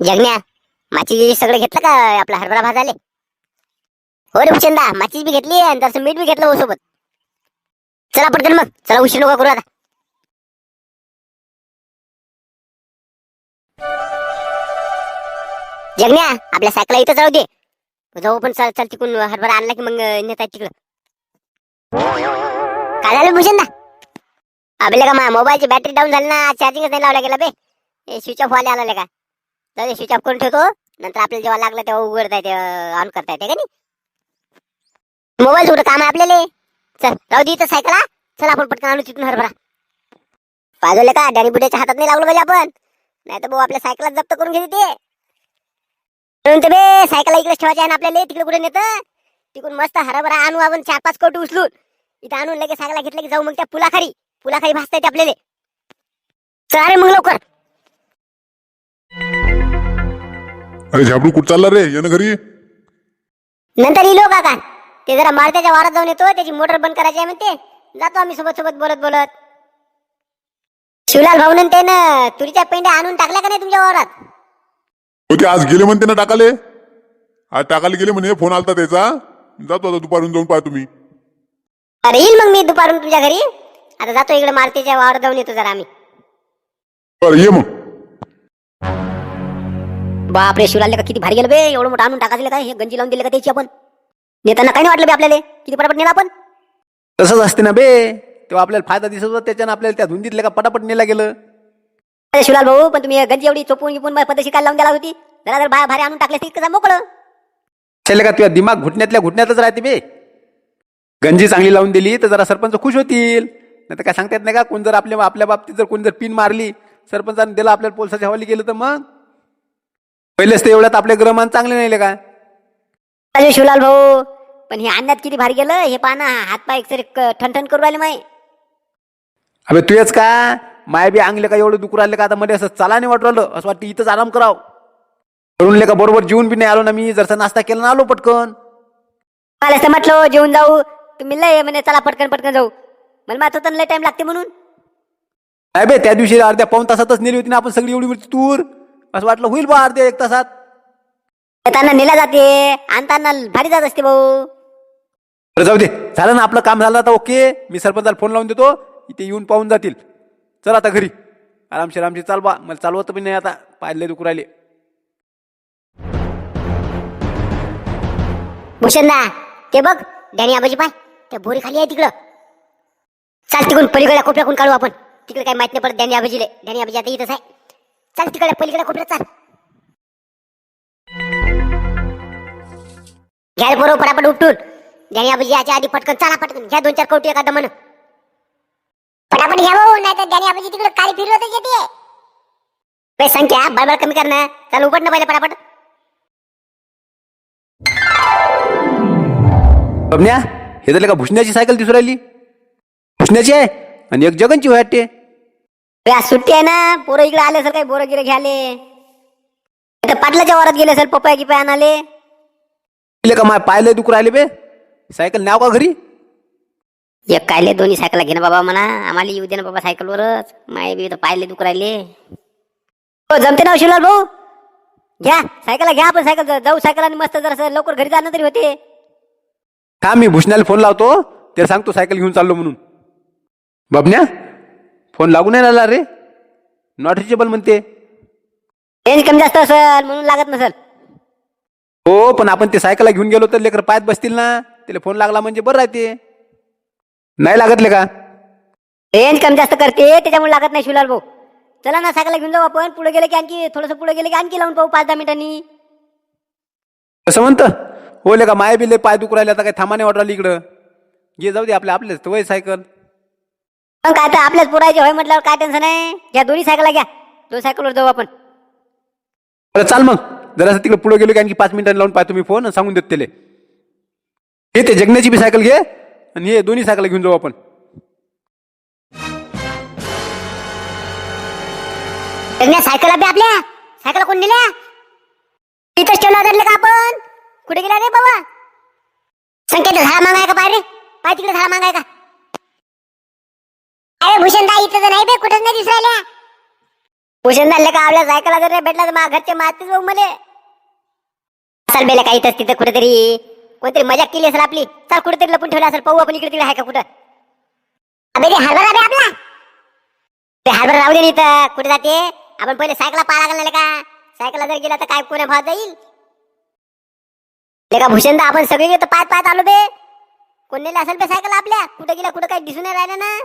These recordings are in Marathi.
जगण्या माची सगळं घेतलं का आपला हरभरा भाजाले हो रे भूषणदा माचीच बी घेतली आणि तसं मीठ बी घेतलं हो सोबत. चला पटकन मग चला उशीर नका करू आता. जगण्या आपल्या सायकला इथं जाऊ दे. जाऊ पण चल चल तिकून हरभरा आणला की मग नेता तिकडं. काय झालं भूषणदा? आपल्या का मोबाईलची बॅटरी डाऊन झाली ना चार्जिंगच नाही लावला गेला बे. स्विच ऑफ व्हायला आला का? तर स्विच ऑफ करून ठेवतो. नंतर आपल्याला जेव्हा लागलं तेव्हा उघडता येते ऑन करता येते का नाही मोबाईल थोडं काम आहे आपल्याला. चल राहू दे इथं सायकला चल आपण पटकन आणू तिथून हरभरा. पाजवले का? डॅडी बुड्याच्या हातात नाही लावलं पाहिजे आपण. नाही तर भाऊ आपल्या सायकला जप्त करून घेते ते. म्हणून तर बे सायकल इकडे ठेवायची आहे ना आपल्याला तिकडे कुठे नेतं? तिकडून मस्त हरभरा आणू आपण चार पाच कोटी उचलून. इथं आणून लगेच सायकला घेतलं की जाऊ मग त्या पुलाखारी पुलाखारी भासता येते आपल्याला. चल अरे मग लवकर. अरे झाबरू कुठं चालला रे? ये ना घरी? नंतर इलो काका. ते जरा मारत्याच्या वारात जाऊन येतो त्याची मोटर बंद करायची आहे म्हणते. जातो आम्ही सोबत सोबत बोलत बोलत शिवलाल भाऊ ते ना तुरीच्या पेंड्या आणून टाकल्या का नाही तुमच्या वावरात? हो ते आज गेले म्हणते ना टाकाले. आज टाकायला गेले म्हणे फोन आलता त्याचा. जातो आता दुपारून जाऊन पाहा तुम्ही. अरे येईल मग मी दुपारून तुझ्या घरी. आता जातो इकडे मारतीच्या वावरात जाऊन येतो जरा आम्ही. बरं ये मग. बापरे शिवलाल का किती भारी गेलं बे एवढं मोठं आणून टाकायचं काय? हे गंजी लावून दिलं का त्याची आपण? नेताना काही नाही वाटलं बे आपल्याला? किती पटापट नेला आपण? तसंच असते ना बे. तेव्हा आपल्याला फायदा दिसत होता त्याच्यानं आपल्याला त्या धुंदीतल्या का पटापट नेला गेलं. अरे शिवलाल भाऊ पण तुम्ही गंजी एवढी चोपून गिपून पद्धतशीर काय लावून द्याला होती? जरा जर भारी आणून टाकले असते कसं मोकळं. त्याला का तुझ्या दिमाग घुटण्यातल्या घुटण्यातच राहते बे. गंजी चांगली लावून दिली तर जरा सरपंच खुश होतील. नाही तर काय सांगता येत नाही का? कोण जर आपल्या आपल्या बाबतीत जर कोणी जर पिन मारली सरपंचाने दिला आपल्याला पोलिसाच्या हवाली गेलं तर मग? पहिलेच तर एवढ्यात आपले ग्रहमान चांगले नाही का? अरे शिवलाल भाऊ पण हे आणण्यात किती भारी गेलं हे पाना हात पाय एकसरी ठणठण करू राहिले माय. अबे तुझेच का? माय बी अंगले का एवढं दुखू राहिले का? आता मध्ये असं चाला नाही वाटू राहिलं. असं वाटतं इथंच आराम कराव. करून का? बरोबर जेवून बी नाही आलो ना मी. जरसा नाश्ता केला ना आलो पटकन. मला असं म्हटलं जेवून जाऊ. तुम्ही लय म्हणे चला पटकन पटकन जाऊ. मला माहीत होतं ना लय टाइम लागते म्हणून. नाही बे त्या दिवशी अर्ध्या पाऊन तासातच नेली होती ना आपण सगळी एवढी मोठी तूर. असं वाटलं होईल बा अर्ध्या एक तासात. येताना नेला जाते आणताना भारी जात असते भाऊ. बरं जाऊ दे झालं ना आपलं काम झालं आता ओके. मी सरपंचाला फोन लावून देतो इथे येऊन पाहून जातील. चल आता घरी. आरामशीर आरामशीर चाल बा. मला चालवत पण नाही आता पाहिले दुखू राहिले. भूषणदा ते बघ डॅनी आबाजी पाय त्या बोरी खाली आहे तिकडं. चाल तिकडून पलीकडे कोपऱ्याकून काढू आपण. तिकडे काही माहीत नाही पडत डॅनी आबाजीले. डॅनी आबाजी आता इथंच आहे. चल तिकडे पलीकडे कोपऱ्यात चाल. घ्या बरोबर पटापट उपटून ज्याने आबाजी याच्या आधी पटकन चाला पटकन. घ्या दोन चार कोटी एखादा म्हण. पटापट घ्या भाऊ नाही तर ज्याने आबाजी तिकडे. काळी फिरवतच येते. बे संख्या बळबळ कमी कर ना चाल उपट ना पहिले पटापट बबन्या हे झालं का भुसण्याची सायकल दिसू राहिली. भुसण्याची आहे आणि एक जगनची वाटते आज सुट्टी आहे ना? पोरं इकडे आले असेल काही बोरं गिरं घ्याले पाटलाच्या वरात गेले असेल पप्पा गिपाय आणाले. का माय पाहिले दुखू राहिले बे? सायकल न्याव का घरी? एक कायले दोन्ही सायकल घे ना बाबा म्हणा. आम्हाला येऊ दे ना बाबा सायकलवरच. माय बी इथं पाहिले दुख राहिले. हो जमते ना शिवलाल भाऊ? घ्या सायकल घ्या आपण सायकल. जाऊ सायकल आणि मस्त जरा लवकर घरी जाणं तरी होते. हा मी भुसण्याला फोन लावतो. त्याला सांगतो सायकल घेऊन चाललो म्हणून. बबन्या? फोन लागू नाही राहिला रे. नॉट रिचेबल म्हणते. रेंज कमी जास्त असेल म्हणून लागत नसेल. हो पण आपण ते सायकलला घेऊन गेलो तर लेकर पायात बसतील ना. त्याला फोन लागला म्हणजे बरं राहते. नाही लागत ले का? रेंज कमी जास्त करते त्याच्यामुळे लागत नाही शिवलाल भाऊ. चला ना सायकल घेऊन जाऊ आपण. पुढे गेले की आणखी थोडंसं पुढे गेले की आणखी लावून पाहू पाच दहा मिनिटांनी. कसं म्हणतं. हो ले का माय बी लय पाय दुखू राहिले आता काही थांबा नाही वाटलं इकडं. घे जाऊ दे आपल्या आपल्याच वय सायकल. मग काय तर आपल्याच पुरायचे होय म्हटल्यावर काय टेन्शन आहे? घ्या दोन्ही सायकल घ्या. दोन सायकलवर जाऊ आपण. बरं चाल मग. जरासं तिकडे पुढे गेलो की आणखी पाच मिनिटांनी लावून पाहतो मी फोन आणि सांगून देत त्याले. घे ते जगण्याची बी सायकल घे आणि हे दोन्ही सायकल घेऊन जाऊ आपण. त्यांनी सायकल बी आपल्या. सायकल कोण दिल्या इथंच ठेवला धरले का आपण? कुठे गेला रे बाबा? संकेत झाडा मागाय का पाय रे? पाय तिकडे झाडा मागाय का? अरे भूषण इथं तर नाही बे कुठंच नाही दिसू राहिल्या. भूषण का आपल्या जायकाला जर नाही भेटला तर माझ्या घरचे मारतेच बघ मले. चल बेला काही इथंच तिथं कुठेतरी. कोणतरी मजाक केली असेल आपली चल कुठेतरी लपून ठेवलं असेल पाहू आपण इकडे तिकडे आहे का कुठं. अबे रे हरभरा बे आपला. ते हरभरा राहू दे नाही इथं कुठे जाते? आपण पहिले सायकला पाहा लागला का? सायकला जर गेला तर काय कोण्या भाव जाईल? ले का भूषण आपण सगळे तर पाहत आलो बे. कोण नेले असेल बे सायकल आपल्या? कुठे गेला कुठं काही दिसून नाही राहिलं ना?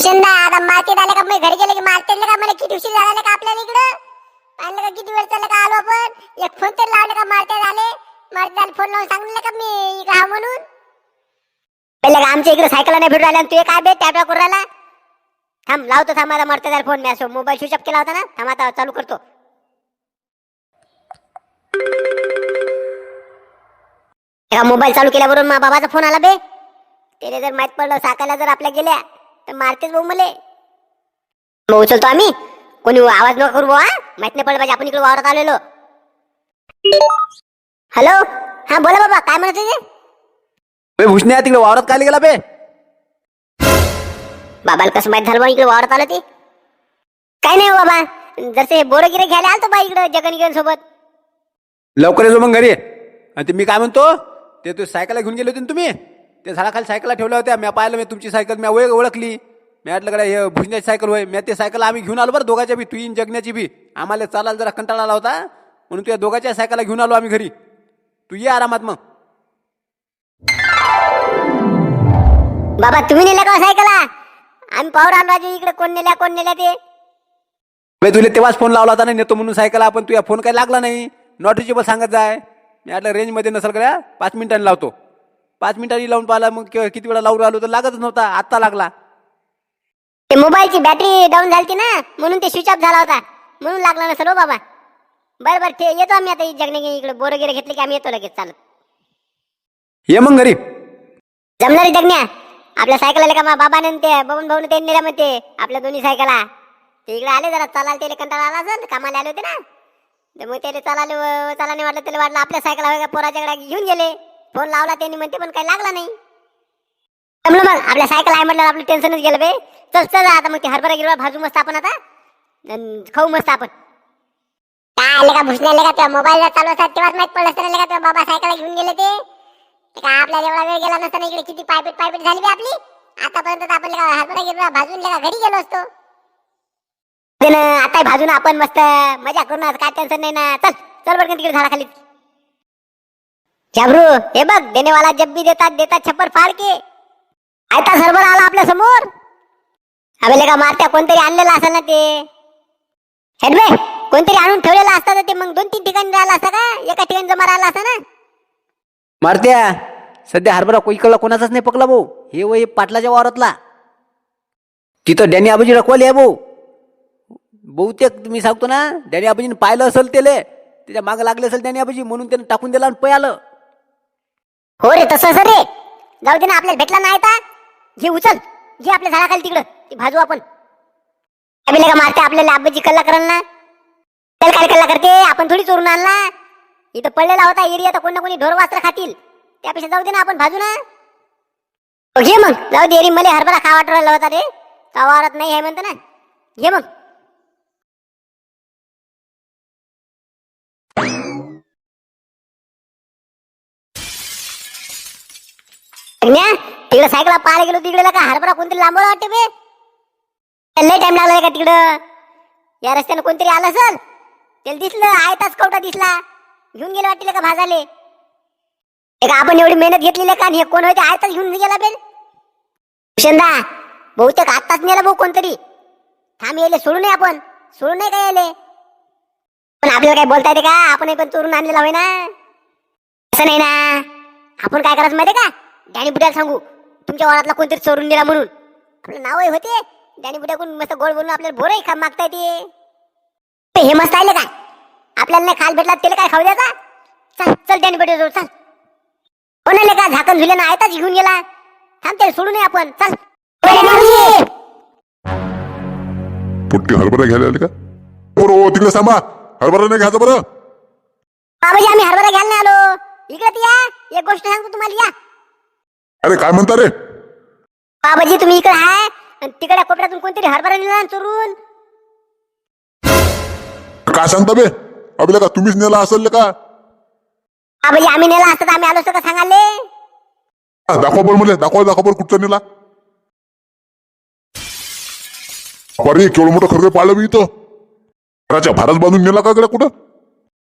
भूषण आता मार्केट आले का? मी घरी गेले की मार्केटला का? मला किती उशीर झाला का आपल्याला इकडं? पाहिलं का किती वेळ चाललं का आलो आपण? एक फोन तरी लावले का मार्केट आले मार्केट फोन लावून सांगितलं का मी इकडे हा म्हणून? पहिले का आमच्या इकडे सायकल नाही भेटू राहिल्या तू काय बे टॅटवा करून राहिला? थांब लावतो थांब माझा मरते फोन मी असो. मोबाईल स्विच ऑफ केला होता ना? थांब आता चालू करतो. मोबाईल चालू केल्यावरून मा बाबाचा फोन आला बे. त्याने जर माहीत पडलं साकायला जर आपल्या गेल्या तर मारतेच भाऊ मले. मग उचलतो आम्ही. कोणी आवाज नका करू बुवा माहीत नाही पडलं पाहिजे आपण इकडे वावरात आलेलो. हॅलो हा बोला बाबा काय म्हणत होते? बे तिकडे वावरात काय गेला बे? बाबाला कसं माहीत झालं बा इकडे वावरात आलं ते? काय नाही हो बाबा जसे बोरं गिरे घ्यायला आलतो बा इकडे जगन गिरण सोबत. लवकर येतो मग घरी. आणि ते मी काय म्हणतो ते तू सायकल घेऊन गेले होते ना तुम्ही? ते झाडाखाली सायकल ठेवल्या होत्या. मी पाहिलं मी तुमची सायकल मी ओळख ओळखली. मी म्हटलं कडे हे भुजण्याची सायकल होय. मी ते सायकल आम्ही घेऊन आलो बरं दोघाच्या बी तुईन जगण्याची बी. आम्हाला चालायला जरा कंटाळा आला होता. म्हणून तुझ्या दोघाच्या सायकल घेऊन आलो आम्ही घरी. तू ये आरामात मग. बाबा तुम्ही नेल्या का हो सायकला आम्ही पाहू राहिलो राजू इकडे कोण नेल्या कोण नेल्या ते. बे तुला तेव्हाच फोन लावला होता ना नेतो म्हणून सायकल आपण. तुझ्या फोन काही लागला नाही. नॉट रिचेबल सांगत जाय. मी म्हटलं रेंजमध्ये नसेल का पाच मिनिटांनी लावतो. पाच मिनिटांनी लावून पाहिला मग किती वेळा लावून आलो तर लागतच नव्हता आत्ता लागला. ते मोबाईलची बॅटरी डाऊन झाली ना म्हणून ते स्विच ऑफ झाला होता. म्हणून लागला नसेल हो बाबा. बरं बरं ते येतो आम्ही आता जगणे इकडे बोरं गिरे घेतले की आम्ही येतो लगेच चालत ये मग घरी. जमणार जगण्या. आपल्या सायकल आले का मा बाबाने न ते बबन भाऊने ते नेल्या म्हणते आपल्या दोन्ही सायकला ते इकडे आले जरा चालायला त्याला कंटाळा आला असेल कामाला आले होते ना. तर मग त्याला चालाले चालाने वाटलं त्याला वाटलं आपल्या सायकल पोराच्याकडे घेऊन गेले. फोन लावला त्यांनी म्हणते पण काही लागला नाही. जमलं मग आपल्या सायकल आहे म्हटलं आपलं टेन्शनच गेलं बे. चल चल आता मग ते हरभरा गिरवा भाजू मस्त आपण आता. अन खाऊ मस्त आपण. काय आले का भुसले आले का तेव्हा मोबाईल चालू असतात तेव्हाच माहीत पडलं असतं का तेव्हा बाबा सायकल घेऊन गेले ते? ते काय आपल्याला एवढा वेळ गेला नसताना इकडे? किती पायपीट पायपीट झाली बे आपली. आतापर्यंत तर आपण लेका हरभरा गिरवा भाजून लेका घरी गेलो असतो. ना, आता भाजून आपण मस्त मजा करू ना काय टेन्शन नाही ना. चल चल बरं का तिकडे झाडा खाली झाबरू हे बघ देनेवाला जब भी देतात देतात छप्पर फाड के. आयता सर्वर आला आपल्यासमोर. अबे का मारत्या कोणतरी आणलेला असेल ना ते. हेडबे कोणतरी आणून ठेवलेला असता ते मग दोन तीन ठिकाणी राहिला असता का? एका ठिकाणी जमा राहिला असता ना? मारत्या सध्या हरभरा कोईकडला कोणाचाच नाही पकला भाऊ. हे वय पाटलाच्या वावरातला. तिथं डॅनी आबाजी रखवाली आहे भाऊ. बहुतेक मी सांगतो ना डॅनी आबाजीने पाहिलं असेल त्याले त्याच्या मागं लागले असेल डॅनी आबाजी म्हणून त्यानं टाकून दिला आणि पै आलं. हो रे तसं असं रे. जाऊ दे ना आपल्याला भेटला नाही आता. घे उचल. घे आपल्या झाडाखाली तिकडं. ती भाजू आपण. का मारते आपल्याला आबाजी कल्ला करणार ना? त्याला काय कल्ला करते? आपण थोडी चोरून आणला. इथं पडलेला होता एरिया तर कोण ना कोणी ढोर वास्त्र खातील. त्यापेक्षा जाऊ दे ना आपण भाजू ना. हो, घे मग. जाऊ दे एरी मला हरभरा खा वाटू राहिला होता रे. वावरात नाही आहे म्हणतो ना. घे मग. तिकडे सायकल पाहायला गेलो तिकडे का हरभरा कोणतरी लांबवला वाटते बे. लय टाइम लागला का तिकडं. या रस्त्यानं कोणतरी आलं असल त्याला दिसलं आयताच कवटा दिसला. घेऊन गेलं वाटते का भाजाले. एक आपण एवढी मेहनत घेतलेली का हे कोण होते आयताच घेऊन गेला बेल भूषणदा बहुतेक आत्ताच नेला भाऊ कोणतरी. थांब येले सोडू नये आपण. सोडू नये काय यायले? पण आपल्याला काय बोलता येते का? आपण पण चोरून आणलेला होय ना असं नाही ना. आपण काय करायचं माहिती का? डॅनी बुड्याला सांगू तुमच्या वारातला कोणतरी चोरून दिला म्हणून. आपलं नाव होते. डॅनी बुड्याकडून मस्त गोड बोलून आपल्याला भोरही खा मागता येते ते हे मस्त आले का आपल्याला नाही खाल भेटला त्याला काय खाऊ द्याचा चल चल डॅनी बुड्या चल. कोणाला का झाकण झुले ना आयताच घेऊन गेला. थांब त्याला सोडू नये आपण. चल. पुट्टी हरभरा घ्यायला आले का? बरं हो तिकडे सांभा हरभरा नाही घ्यायचा बरं. बाबाजी आम्ही हरभरा घ्यायला नाही आलो. इकडे या. एक गोष्ट सांगतो तुम्हाला या. अरे काय म्हणता रे? बाबाजी तुम्ही इकडे आहे आणि तिकडे कोपऱ्यातून कोणतरी हरभरा नेला चोरून. काय सांगता बे? अभिले का तुम्हीच नेला असेल का? आबाजी आम्ही नेला असतं आम्ही आलो असतो का सांगाले हा, दाखवा बरं मला दाखवा दाखवा बरं कुठचा नेला. अरे केवढं मोठं खरं पाळलं मी इथं. घराच्या भाराच बांधून नेला का कडे कुठं?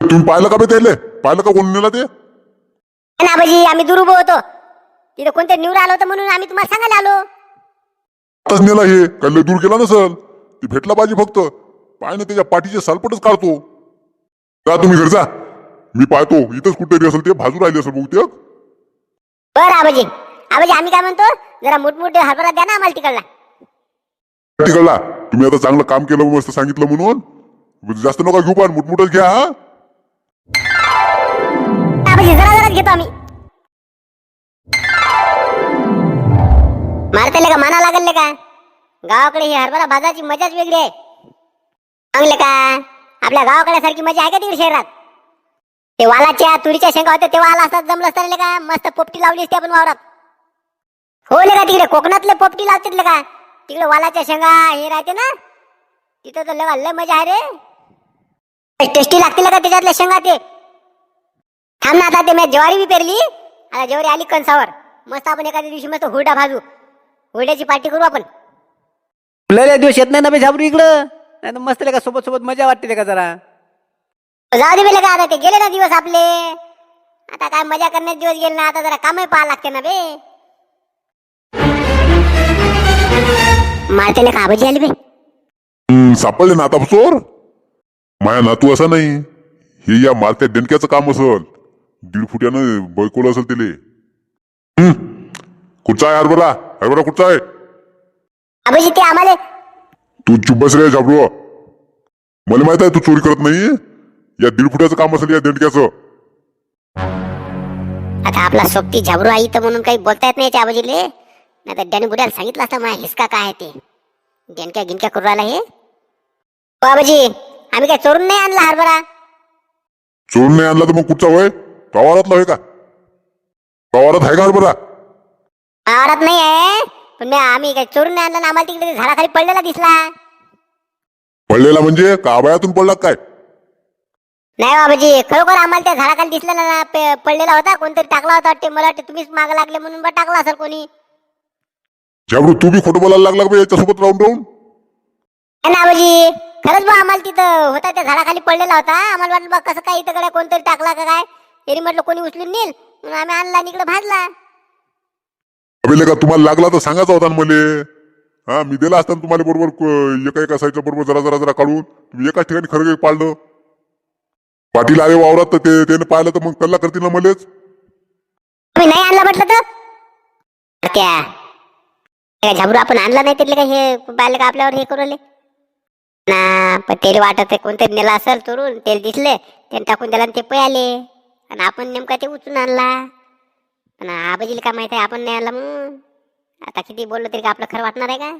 तुम्ही पाहिलं का बे त्याले? पाहिलं का कोण नेला ते? ना आबाजी आम्ही दुरुब होतो. तिथं कोणतं निवड आलो होतं म्हणून आम्ही तुम्हाला सांगायला आलो. आताच नेला हे काही लय दूर गेला नसल? ती भेटला पाहिजे फक्त. पाय ना त्याच्या पाठीचे सालपटच काढतो. जा तुम्ही घर जा. मी पाहतो. इथंच कुठेतरी असेल ते भाजू राहिले असेल बहुतेक. बरं आबाजी. आबाजी आम्ही काय म्हणतो? जरा मोठमोठे हरभरा द्या ना आम्हाला तिकडला. तिकडला? तुम्ही आता चांगलं काम केलं मस्त सांगितलं म्हणून. जास्त नका घेऊ पण मुठमुठच घ्या हा. आबाजी जरा जराच घेतो आम्ही. मारतेले का? माना लागले का? गावाकडे ही हरभरा बाजाची मजाच वेगळी आहे. चांगले का आपल्या गावाकडे सारखी मजा आहे का तिकडे शहरात? ते वालाच्या तुरीच्या शेंगा होत्या तेव्हा आला असतात जमलं असतं का मस्त पोपटी लावली असते आपण वावरात. हो ले का तिकडे कोकणातले पोपटी लावतात का तिकडे वालाच्या शेंगा हे राहते ना तिथं तर लय लय मजा आहे रे. टेस्टी लागतील का त्याच्यातल्या शेंगा ते. थांब ना आता ते मी ज्वारी बी पेरली आता ज्वारी आली कणसावर. मस्त आपण एखाद्या दिवशी मस्त हुरडा भाजू. हुरड्याची पार्टी करू आपण. लय दिवस येत नाही ना बे झाबरू इकडं. नाही तर मस्त का सोबत सोबत मजा वाटते का जरा. जाऊ दे बेले का आता ते गेले ना दिवस आपले. आता काय मजा करण्याचे दिवस गेले ना आता जरा कामही पाहा लागते ना बे. मारतेले का आबाजी आली बे. हम्म, सापडले ना आता चोर माया नातू असा नाही. हे या मारत्या डेणक्याचं काम असल. दीड फुट्यानं बैकोल असेल तिले. हम्म, कुठचा आहे हरभरा? हरभरा कुठचा आहे? आबाजी ते आम्हाला. तू चुप बस रे झाबरू मला माहीत आहे तू चोरी करत नाही? या दीड फुटाचं काम असेल या देणक्याचं आता आपला सोबती झाबरू आई तर म्हणून काही बोलता येत नाही त्या आबाजीले नाही तर त्याने बुड्याला सांगितलं असतं माझ्या हिसका काय आहे ते? गेनक्या गिनक्या करू राहिला हे? हो आबाजी आम्ही काय चोरून नाही आणला हरभरा? चोरून नाही आणला तर मग कुठचा होय? पवारातला होय का? पवारात आहे का हरभरा? आवारात नाही आहे पण मी आम्ही काय चोरून आणला ना आम्हाला तिकडे झाडाखाली पडलेला दिसला. पडलेला म्हणजे? काबळ्यातून पडला काय? नाही बाबाजी खरोखर आम्हाला त्या झाडाखाली दिसला ना पे- पडलेला होता कोणतरी टाकला होता वाटते मला वाटते तुम्हीच माग लागले म्हणून बा टाकला असेल कोणी. झाबरू तू बी खोटं बोलायला लागला का बे याच्यासोबत राहून राहून? नाही ना बाबाजी खरंच बा आम्हाला तिथं होता त्या झाडाखाली पडलेला होता. आम्हाला वाटलं बा कसं काय इथं कडे कोणतरी टाकला का काय? तरी म्हटलं कोणी उचलून नेल म्हणून आम्ही आणला आणि इकडे भाजला. अबे का तुम्हाला लागला तर सांगायचा होता ना मले. हा मी दिला असताना तुम्हाला बरोबर एका एका साईडच्या बरोबर जरा जरा जरा काढून. तुम्ही एकाच ठिकाणी खरं पाळलं. पाटील आले वावरात तर ते त्याने पाहिलं तर मग कल्ला करतील ना मलेच. नाही आणला म्हटलं तर? त्या झाबरू आपण आणला नाही तिथले काय हे पाहिलं का आपल्यावर हे करू ना पण तेल वाटत आहे कोणतरी नेला असेल चोरून तेल दिसले त्याने टाकून दिला ते पळाले. आणि आपण नेमका ते उचलून आणला. पण आबाजीला काय माहीत आहे आपण नाही आला मग आता किती बोललो तरी का आपलं खरं वाटणार आहे का?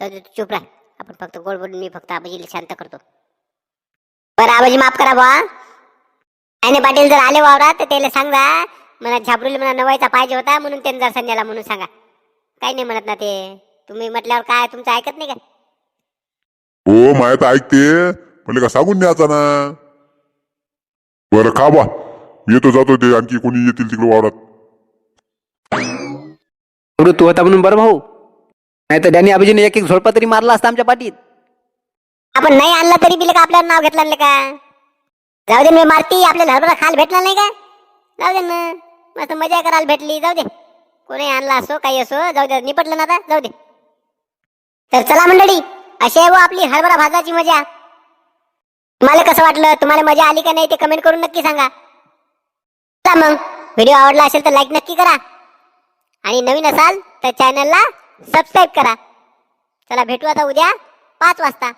तर तू चुप राह. आपण फक्त गोड बोलून मी फक्त आबाजीला शांत करतो. बरं आबाजी माफ करा बा आणि पाटील जर आले वावरात तर त्याला सांगा मला झापरूल मला नवायचा पाहिजे होता म्हणून त्यांनी जर संध्याला म्हणून सांगा. काही नाही म्हणत ना ते. तुम्ही म्हटल्यावर काय तुमचं ऐकत नाही का? हो माहीत ऐकते म्हणले का सांगून द्यायचा ना. बरं खा बा येतो जातो ते. आणखी कोणी येतील तिकडे वावरात. झाबरू तू होता म्हणून बरं भाऊ. नाही तर डॅनी आबाजीने एक एक झोडपा तरी मारला असता आमच्या पाठीत. आपण नाही आणलं तरी दिलं का आपल्याला नाव घेतलं नाही का? जाऊ दे मी मारती. आपल्याला हरभरा खाल भेटला नाही का? जाऊ दे ना. मस्त मजा करायला भेटली. जाऊ दे. कोणी आणला असो काही असो जाऊ दे. निपटलं ना आता. जाऊ दे. तर चला मंडळी अशी आहे बुवा आपली हरभरा भाजाची मजा. तुम्हाला कसं वाटलं? तुम्हाला मजा आली का नाही ते कमेंट करून नक्की सांगा. चला मग. व्हिडिओ आवडला असेल तर लाईक नक्की करा. आणि नवीन असाल तर चॅनलला सबस्क्राईब करा. चला भेटू आता उद्या पाच वाजता.